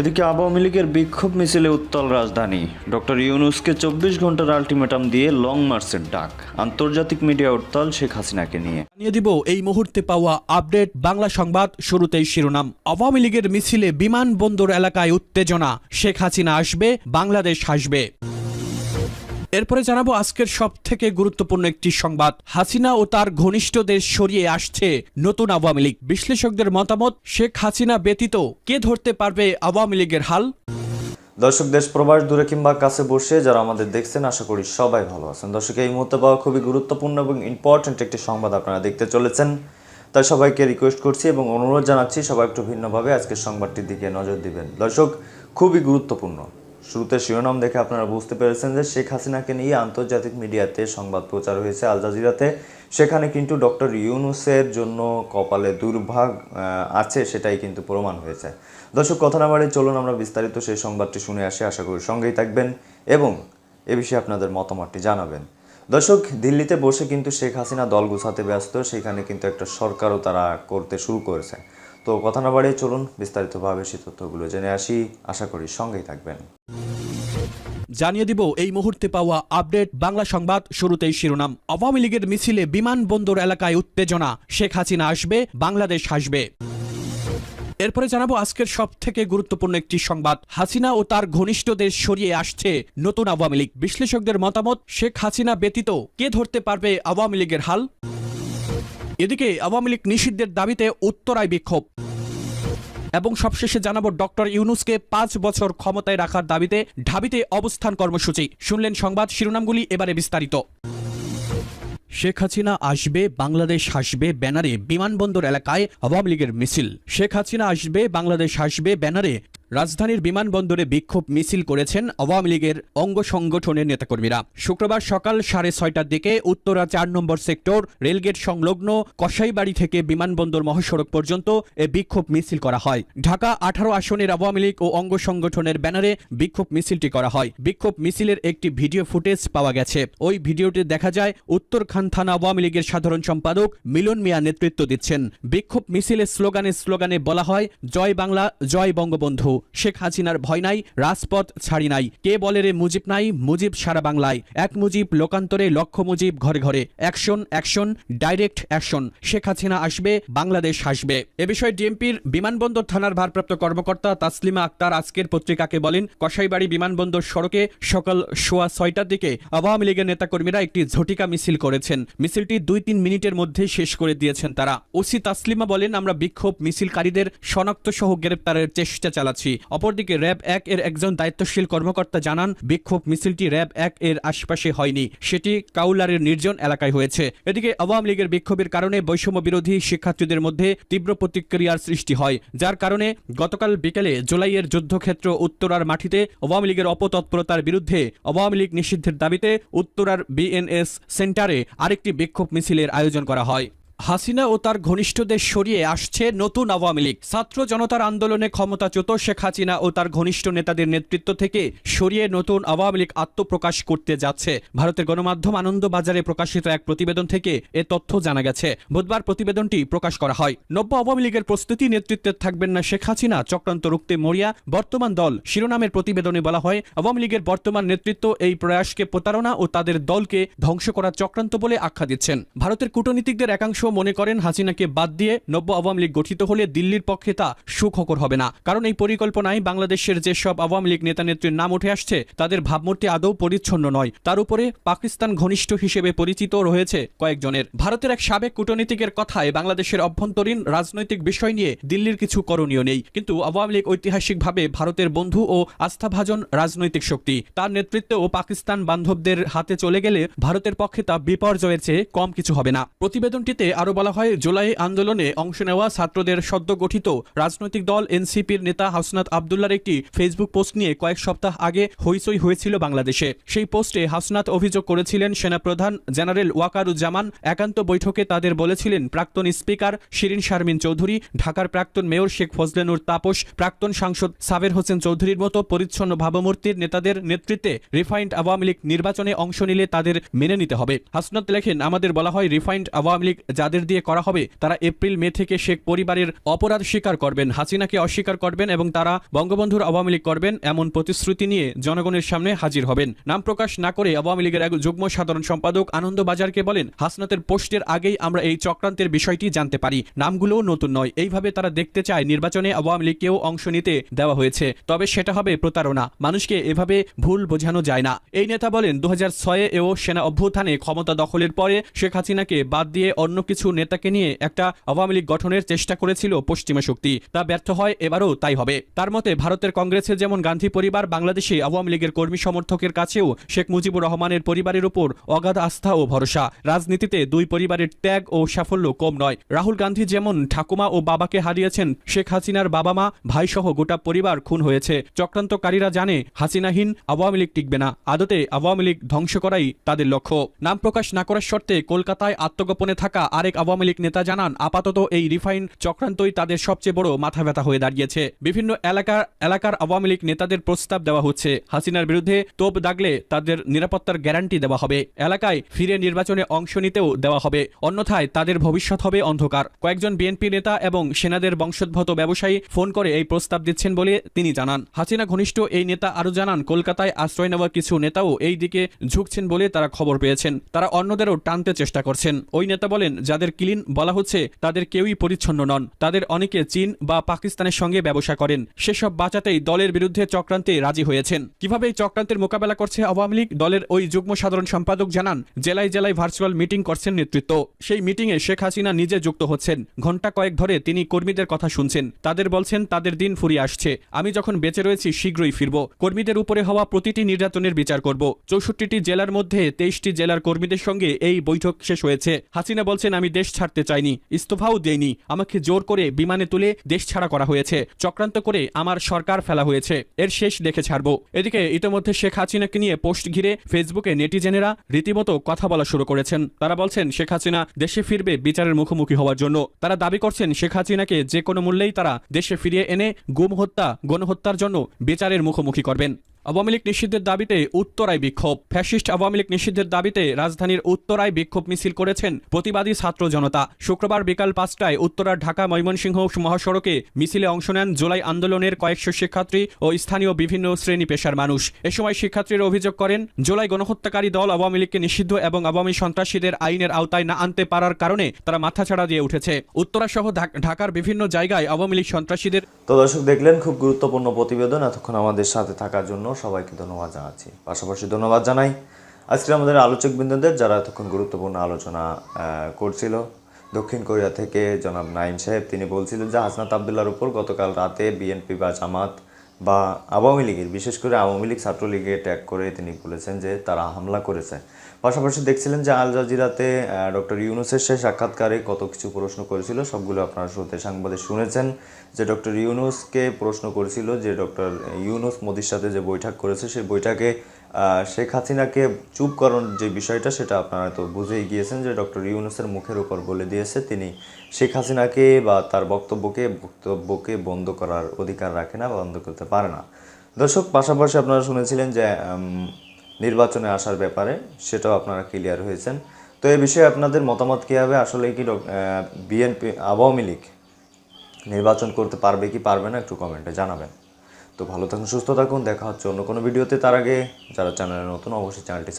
এদিকে আওয়ামী লীগের বিক্ষোভ মিছিলে উত্তাল রাজধানী। ডক্টর ইউনুসকে চব্বিশ ঘণ্টার আলটিমেটাম দিয়ে লং মার্চের ডাক। আন্তর্জাতিক মিডিয়া উত্তাল শেখ হাসিনাকে নিয়ে। জানিয়ে দিব, এই মুহূর্তে পাওয়া আপডেট বাংলা সংবাদ শুরুতেই শিরোনাম। আওয়ামী লীগের মিছিলে বিমানবন্দর এলাকায় উত্তেজনা। শেখ হাসিনা আসবে, বাংলাদেশ হাসবে। এরপরে জানাব আজকের সব থেকে গুরুত্বপূর্ণ একটি সংবাদ। হাসিনা ও তার ঘনিষ্ঠদের সরিয়ে আসছে নতুন আওয়ামী লীগ। বিশ্লেষকদের মতামত, শেখ হাসিনা ব্যতীত কে ধরতে পারবে আওয়ামী লীগের হাল? দর্শক, দেশ, প্রবাস দূরে কিংবা কাছে বসে যারা আমাদের দেখছেন, আশা করি সবাই ভালো আছেন। দর্শক, এই মুহূর্তে পাওয়া খুবই গুরুত্বপূর্ণ এবং ইম্পর্ট্যান্ট একটি সংবাদ আপনারা দেখতে চলেছেন। তাই সবাইকে রিকোয়েস্ট করছি এবং অনুরোধ জানাচ্ছি, সবাই একটু ভিন্নভাবে আজকের সংবাদটির দিকে নজর দিবেন। দর্শক, খুবই গুরুত্বপূর্ণ। শুরুতে শিরোনাম দেখে আপনারা বুঝতে পেরেছেন যে শেখ হাসিনাকে নিয়ে আন্তর্জাতিক মিডিয়াতে সংবাদ প্রচার হয়েছে আল জাজিরাতে। সেখানে কিন্তু ডক্টর ইউনুসের জন্য কপালে দুর্ভাগ আছে সেটাই কিন্তু প্রমাণ হয়েছে। দর্শক, কথা না বাড়ি চলুন আমরা বিস্তারিত সেই সংবাদটি শুনে আসি। আশা করি সঙ্গেই থাকবেন এবং এ বিষয়ে আপনাদের মতামতটি জানাবেন। দর্শক, দিল্লিতে বসে কিন্তু শেখ হাসিনা দল গুছাতে ব্যস্ত, সেখানে কিন্তু একটা সরকারও তারা করতে শুরু করেছে। তো কথা না বাড়িয়ে চলুন বিস্তারিতভাবে সেই তথ্যগুলো জেনে আসি। আশা করি সঙ্গেই থাকবেন। জানিয়ে দিব, এই মুহূর্তে পাওয়া আপডেট বাংলা সংবাদ শুরুতেই শিরোনাম। আওয়ামী লীগের মিছিলে বিমানবন্দর এলাকায় উত্তেজনা। শেখ হাসিনা আসবে, বাংলাদেশ হাসবে। এরপরে জানাব আজকের সব থেকে গুরুত্বপূর্ণ একটি সংবাদ। হাসিনা ও তার ঘনিষ্ঠদের সরিয়ে আসছে নতুন আওয়ামী লীগ। বিশ্লেষকদের মতামত, শেখ হাসিনা ব্যতীত কে ধরতে পারবে আওয়ামী লীগের হাল? এদিকে আওয়ামী লীগ নিষিদ্ধের দাবিতে উত্তরায় বিক্ষোভ। এবং সবশেষে জানাব ডক্টর ইউনুসকে পাঁচ বছর ক্ষমতায় রাখার দাবিতে ঢাবিতে অবস্থান কর্মসূচি। শুনলেন সংবাদ শিরোনামগুলি, এবারে বিস্তারিত। শেখ হাসিনা আসবে, বাংলাদেশ হাসবে ব্যানারে বিমানবন্দর এলাকায় আওয়ামী লীগের মিছিল। শেখ হাসিনা আসবে, বাংলাদেশ হাসবে ব্যানারে রাজধানীর বিমানবন্দরে বিক্ষোভ মিছিল করেছেন আওয়ামী লীগের অঙ্গ সংগঠনের নেতাকর্মীরা। শুক্রবার সকাল সাড়ে ছয়টার দিকে উত্তরা চার নম্বর সেক্টর রেলগেট সংলগ্ন কসাইবাড়ি থেকে বিমানবন্দর মহাসড়ক পর্যন্ত এ বিক্ষোভ মিছিল করা হয়। ঢাকা আঠারো আসনের আওয়ামী লীগ ও অঙ্গ সংগঠনের ব্যানারে বিক্ষোভ মিছিলটি করা হয়। বিক্ষোভ মিছিলের একটি ভিডিও ফুটেজ পাওয়া গেছে। ওই ভিডিওতে দেখা যায়, উত্তরখান থানা আওয়ামী লীগের সাধারণ সম্পাদক মিলন মিয়া নেতৃত্ব দিচ্ছেন। বিক্ষোভ মিছিলের স্লোগানে স্লোগানে বলা হয়, জয় বাংলা, জয় বঙ্গবন্ধু। শেখ হাসিনার ভয় নাই, রাজপথ ছাড়ি নাই। কে বলে রে মুজিব নাই? মুজিব সারা বাংলায়। এক মুজিব লোকান্তরে লক্ষ মুজিব ঘরে ঘরে। Action action, direct action. Sheikh Hasina আসবে, বাংলাদেশ হাসবে। এ বিষয়ে ডিএমপির বিমানবন্দর থানার ভারপ্রাপ্ত কর্মকর্তা তাসলিমা আক্তার আজকের পত্রিকাকে বলেন, কসাইবাড়ি বিমানবন্দর সড়কে সকাল সোয়া ছয়টার দিকে আওয়ামী লীগের নেতাকর্মীরা একটি ঝটিকা মিছিল করেছেন। মিছিলটি দুই তিন মিনিটের মধ্যে শেষ করে দিয়েছেন তারা। ওসি তাসলিমা বলেন, আমরা বিক্ষোভ মিছিলকারীদের শনাক্ত সহ গ্রেপ্তারের চেষ্টা চালাচ্ছি। অপরদিকে র্যাব এক এর একজন দায়িত্বশীল কর্মকর্তা জানান, বিক্ষোভ মিছিলটি র্যাব এক এর আশপাশে হয়নি। সেটি কাউলারের নির্জন এলাকায় হয়েছে। এদিকে আওয়ামী লীগের বিক্ষোভের কারণে বৈষম্য বিরোধী শিক্ষার্থীদের মধ্যে তীব্র প্রতিক্রিয়ার সৃষ্টি হয়, যার কারণে গতকাল বিকেলে জুলাইয়ের যুদ্ধক্ষেত্র উত্তরার মাটিতে আওয়ামী লীগের অপতৎপরতার বিরুদ্ধে আওয়ামী লীগ নিষিদ্ধের দাবিতে উত্তরার বিএনএস সেন্টারে আরেকটি বিক্ষোভ মিছিলের আয়োজন করা হয়। হাসিনা ও তার ঘনিষ্ঠদের সরিয়ে আসছে নতুন আওয়ামী লীগ। ছাত্র জনতার আন্দোলনে ক্ষমতাচ্যুত শেখ হাসিনা ও তার ঘনিষ্ঠ নেতাদের নেতৃত্ব থেকে সরিয়ে নতুন আওয়ামী লীগ আত্মপ্রকাশ করতে যাচ্ছে। ভারতের গণমাধ্যম আনন্দবাজারে প্রকাশিত এক প্রতিবেদন থেকে এ তথ্য জানা গেছে। বুধবার প্রতিবেদনটি প্রকাশ করা হয়। নব্য আওয়ামী লীগের প্রস্তুতি নেতৃত্বে থাকবেন না শেখ হাসিনা, চক্রান্ত রুখতে মরিয়া, বর্তমান দল। শিরোনামের প্রতিবেদনে বলা হয়, আওয়ামী লীগের বর্তমান নেতৃত্ব এই প্রয়াসকে প্রতারণা ও তাদের দলকে ধ্বংস করার চক্রান্ত বলে আখ্যা দিচ্ছেন। ভারতের কূটনীতিকদের একাংশ মনে করেন হাসিনাকে বাদ দিয়ে নব্য আওয়ামী লীগ গঠিত হলে দিল্লির পক্ষে তা সুখকর হবে না। কারণ এই পরিকল্পনায় বাংলাদেশের যেসব আওয়ামী লীগ নেতা নেত্রীর নাম উঠে আসছে, তাদের ভাবমূর্তি আদৌ পরিচ্ছন্ন নয়। তার উপরে পাকিস্তান ঘনিষ্ঠ হিসেবে পরিচিত রয়েছে কয়েকজনের। ভারতের এক সাবেক কূটনীতিকের কথায় বাংলাদেশের অভ্যন্তরীণ রাজনৈতিক বিষয় নিয়ে দিল্লির কিছু করণীয় নেই। কিন্তু আওয়ামী লীগ ঐতিহাসিকভাবে ভারতের বন্ধু ও আস্থাভাজন রাজনৈতিক শক্তি। তার নেতৃত্বে ও পাকিস্তান বান্ধবদের হাতে চলে গেলে ভারতের পক্ষে তা বিপর্যয়ের চেয়ে কম কিছু হবে না। প্রতিবেদনটিতে আরও বলা হয়, জুলাই আন্দোলনে অংশ নেওয়া ছাত্রদের সদ্য গঠিত রাজনৈতিক দল এনসিপির নেতা হাসনাত আবদুল্লার একটি ফেসবুক পোস্ট নিয়ে কয়েক সপ্তাহ আগে হইচই হয়েছিল বাংলাদেশে। সেই পোস্টে হাসনাত অভিযোগ করেছিলেন, সেনাপ্রধান জেনারেল ওয়াকারুজ্জামান একান্ত বৈঠকে তাদের বলেছিলেন, প্রাক্তন স্পিকার শিরিন শারমিন চৌধুরী, ঢাকার প্রাক্তন মেয়র শেখ ফজলেনুর তাপস, প্রাক্তন সাংসদ সাবের হোসেন চৌধুরীর মতো পরিচ্ছন্ন ভাবমূর্তির নেতাদের নেতৃত্বে রিফাইন্ড আওয়ামী লীগ নির্বাচনে অংশ নিলে তাদের মেনে নিতে হবে। হাসনাত লেখেন, আমাদের বলা হয়, রিফাইন্ড আওয়ামী লীগ যা যাদের দিয়ে করা হবে, তারা এপ্রিল, মে থেকে শেখ পরিবারের অপরাধ স্বীকার করবেন, হাসিনাকে অস্বীকার করবেন এবং তারা বঙ্গবন্ধুর আওয়ামী লীগ করবেন এমন প্রতিশ্রুতি নিয়ে জনগণের সামনে হাজির হবেন। নাম প্রকাশ না করে আওয়ামী লীগের এক যুগ্ম সাধারণ সম্পাদক আনন্দ বাজারকে বলেন, হাসনাতের পোস্টের আগেই আমরা এই চক্রান্তের বিষয়টি জানতে পারি। নামগুলোও নতুন নয়। এইভাবে তারা দেখতে চায়, নির্বাচনে আওয়ামী লীগকেও অংশ নিতে দেওয়া হয়েছে। তবে সেটা হবে প্রতারণা। মানুষকে এভাবে ভুল বোঝানো যায় না। এই নেতা বলেন দু হাজার ছয়ে এও সেনা অভ্যুত্থানে ক্ষমতা দখলের পরে শেখ হাসিনাকে বাদ দিয়ে অন্য কিছু নেতাকে নিয়ে একটা আওয়ামী লীগ গঠনের চেষ্টা করেছিল পশ্চিমা শক্তি। তা ব্যর্থ হয়, এবারও তাই হবে। তার মতে, ভারতের কংগ্রেসে যেমন গান্ধী পরিবার, বাংলাদেশে আওয়ামী লীগের কর্মী সমর্থকের কাছেও শেখ মুজিবুর রহমানের পরিবারের উপর অগাধ আস্থা ও ভরসা। রাজনীতিতে দুই পরিবারের ত্যাগ ও সাফল্য কম নয়। রাহুল গান্ধী যেমন ঠাকুমা ও বাবাকে হারিয়েছেন, শেখ হাসিনার বাবা মা ভাইসহ গোটা পরিবার খুন হয়েছে। চক্রান্তকারীরা জানে, হাসিনাহীন আওয়ামী লীগ টিকবে না। আদতে আওয়ামী লীগ ধ্বংস করাই তাদের লক্ষ্য। নাম প্রকাশ না করার শর্তে কলকাতায় আত্মগোপনে থাকা আরেক আওয়ামী লীগ নেতা জানান, আপাতত এই রিফাইন চক্রান্তই তাদের সবচেয়ে বড় মাথা ব্যথা হয়ে দাঁড়িয়েছে। বিভিন্ন এলাকার এলাকার আওয়ামী লীগ নেতাদের প্রস্তাব দেওয়া হচ্ছে। হাসিনার বিরুদ্ধে তোপ দাগলে তাদের নিরাপত্তার গ্যারান্টি দেওয়া হবে। এলাকায় ফিরে নির্বাচনে অংশ নিতেও দেওয়া হবে। অন্যথায় তাদের ভবিষ্যৎ হবে অন্ধকার। কয়েকজন বিএনপি নেতা এবং সেনাদের বংশোদ্ভূত ব্যবসায়ী ফোন করে এই প্রস্তাব দিচ্ছেন বলে তিনি জানান। হাসিনা ঘনিষ্ঠ এই নেতা আরও জানান, কলকাতায় আশ্রয় নেওয়া কিছু নেতাও এই দিকে ঝুঁকছেন বলে তারা খবর পেয়েছেন। তারা অন্যদেরও টানতে চেষ্টা করছেন। ওই নেতা বলেন যাদের ক্লিন বলা হচ্ছে, তাদের কেউই পরিচ্ছন্ন নন। তাদের অনেকে চীন বা পাকিস্তানের সঙ্গে ব্যবসা করেন। সেসব বাঁচাতেই দলের বিরুদ্ধে চক্রান্তে রাজি হয়েছেন। কীভাবে এই চক্রান্তের মোকাবেলা করছে আওয়ামী লীগ? দলের ওই যুগ্ম সাধারণ সম্পাদক জানান, জেলায় জেলায় ভার্চুয়াল মিটিং করছেন নেতৃত্ব। সেই মিটিংয়ে শেখ হাসিনা নিজে যুক্ত হচ্ছেন। ঘণ্টা কয়েক ধরে তিনি কর্মীদের কথা শুনছেন। তাদের বলছেন, তাদের দিন ফুরিয়ে আসছে। আমি যখন বেঁচে রয়েছি, শীঘ্রই ফিরব। কর্মীদের উপরে হওয়া প্রতিটি নির্যাতনের বিচার করব। চৌষট্টিটি জেলার মধ্যে তেইশটি জেলার কর্মীদের সঙ্গে এই বৈঠক শেষ হয়েছে। হাসিনা বলছেন আমি দেশ ছাড়তে চাইনি, ইস্তফাও দেইনি। আমাকে জোর করে বিমানে তুলে দেশ ছাড়া করা হয়েছে। চক্রান্ত করে আমার সরকার ফেলা হয়েছে। এর শেষ দেখে ছাড়ব। এদিকে ইতোমধ্যে শেখ হাসিনাকে নিয়ে পোস্ট ঘিরে ফেসবুকে নেটিজেনেরা রীতিমতো কথা বলা শুরু করেছেন। তারা বলছেন, শেখ হাসিনা দেশে ফিরবে বিচারের মুখোমুখি হওয়ার জন্য। তারা দাবি করছেন, শেখ হাসিনাকে যে কোনো মূল্যেই তারা দেশে ফিরিয়ে এনে গুম হত্যা, গণহত্যার জন্য বিচারের মুখোমুখি করবেন। আওয়ামী লীগ নিষিদ্ধের দাবিতে উত্তরায় বিক্ষোভ। ফ্যাসিস্ট আওয়ামী লীগ নিষিদ্ধের দাবিতে রাজধানীর উত্তরায় বিক্ষোভ মিছিল করেছেন প্রতিবাদী ছাত্র জনতা। শুক্রবার বিকাল পাঁচটায় উত্তরার ঢাকা ময়মনসিংহ মহাসড়কে মিছিলে অংশ নেন জুলাই আন্দোলনের কয়েকশো শিক্ষার্থী ও স্থানীয় বিভিন্ন শ্রেণি পেশার মানুষ। এ সময় শিক্ষার্থীরা অভিযোগ করেন, জুলাই গণহত্যাকারী দল আওয়ামী লীগকে নিষিদ্ধ এবং আওয়ামী সন্ত্রাসীদের আইনের আওতায় না আনতে পারার কারণে তারা মাথাছাড়া দিয়ে উঠেছে। উত্তরা সহ ঢাকার বিভিন্ন জায়গায় আওয়ামী লীগ সন্ত্রাসীদের তো দর্শক দেখলেন, খুব গুরুত্বপূর্ণ প্রতিবেদন এতক্ষণ আমাদের সাথে থাকার জন্য। সবাইকে ধন্যবাদ জানাচ্ছি। পাশাপাশি ধন্যবাদ জানাই আজকে আমাদের আলোচক বৃন্দদের যারা এতক্ষণ গুরুত্বপূর্ণ আলোচনা করছিল। দক্ষিণ কোরিয়া থেকে জনাব নাইম সাহেব, তিনি বলছিলেন যে হাসনাত আবদুল্লার উপর গতকাল রাতে বিএনপি বা জামাত বা আওয়ামী লীগের, বিশেষ করে আওয়ামী লীগ ছাত্রলীগে ট্যাগ করে তিনি বলেছেন যে তারা হামলা করেছে। পাশাপাশি দেখছিলেন যে আল জাজিরাতে ডক্টর ইউনুসের সে সাক্ষাৎকারে কত কিছু প্রশ্ন করেছিল, সবগুলো আপনারা শুরুতে সাংবাদিক শুনেছেন যে ডক্টর ইউনুসকে প্রশ্ন করেছিল যে ডক্টর ইউনুস মোদির সাথে যে বৈঠক করেছে, সেই বৈঠকে শেখ হাসিনাকে চুপ করানোর যে বিষয়টা, সেটা আপনারা তো বুঝেই গিয়েছেন যে ডক্টর ইউনুসের মুখের উপর বলে দিয়েছে। তিনি শেখ হাসিনাকে বা তার বক্তব্যকে বক্তব্যকে বন্ধ করার অধিকার রাখে না বা বন্ধ করতে পারে না। দর্শক, পাশাপাশি আপনারা শুনেছিলেন যে নির্বাচনে আসার ব্যাপারে, সেটাও আপনারা ক্লিয়ার হয়েছেন। তো এই বিষয়ে আপনাদের মতামত কী হবে? আসলে কি বিএনপি আওয়ামী লীগ নির্বাচন করতে পারবে কি পারবে না একটু কমেন্টে জানাবেন। তো ভালো থাকুন, সুস্থ থাকুন, দেখা হচ্ছে অন্য কোনো ভিডিওতে তার আগে যারা চ্যানেলে নতুন, অবশ্যই চ্যানেলটি